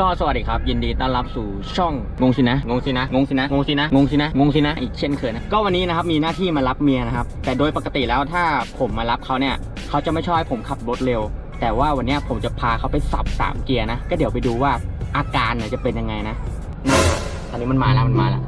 ก็สวัสดีครับ ยินดีต้อนรับสู่ช่องงงสินะงงสินะงงสินะงงสินะงงสินะงงสินะอีกเช่นเคยนะก็วันนี้นะครับมีหน้าที่มารับเมียนะครับ แต่โดยปกติแล้วถ้าผมมารับเขาเนี่ยเขาจะไม่ชอบให้ผมขับรถเร็ว แต่ว่าวันนี้ผมจะพาเขาไปสับสามเกียร์นะ ก็เดี๋ยวไปดูว่าอาการเนี่ยจะเป็นยังไงนะตอนนี้มันมาแล้วมันมาแล้ว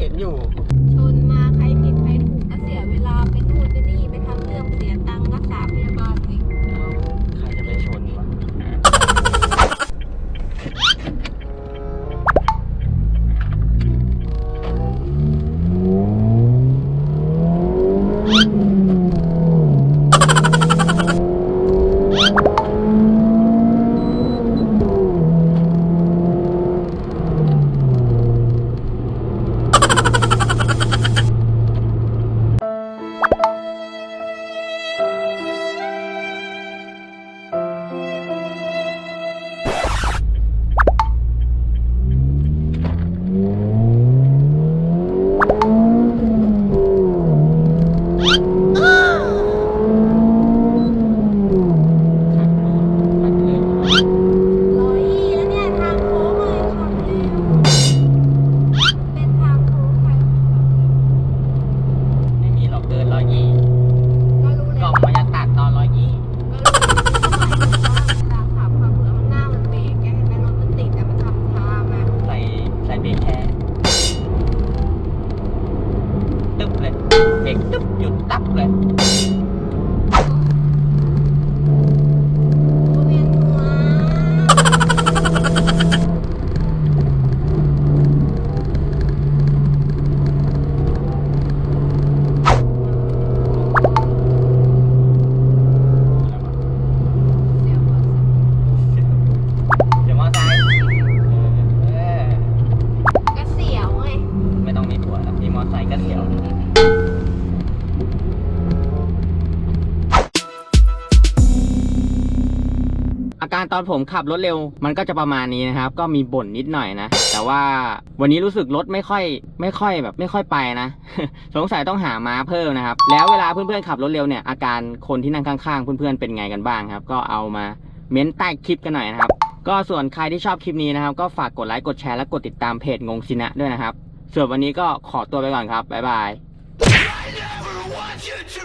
เห็นอยู่ เลยเบ การตอนผมขับรถเร็ว มันก็จะประมาณนี้นะครับ ก็มีบ่นนิดหน่อยนะ แต่ว่าวันนี้รู้สึกรถไม่ค่อย ไม่ค่อยแบบ ไม่ค่อยไปนะ สงสัยต้องหาม้าเพิ่มนะครับ แล้วเวลาเพื่อนๆขับรถเร็วเนี่ย อาการคนที่นั่งข้างๆ เพื่อนๆเป็นไงกันบ้างครับ ก็เอามาเม้นใต้คลิปกันหน่อยนะครับ ก็ส่วนใครที่ชอบคลิปนี้นะครับ ก็ฝากกดไลค์ กดแชร์ และกดติดตามเพจงงสินะด้วยนะครับ ส่วนวันนี้ก็ขอตัวไปก่อนครับบ๊ายบาย I never want you to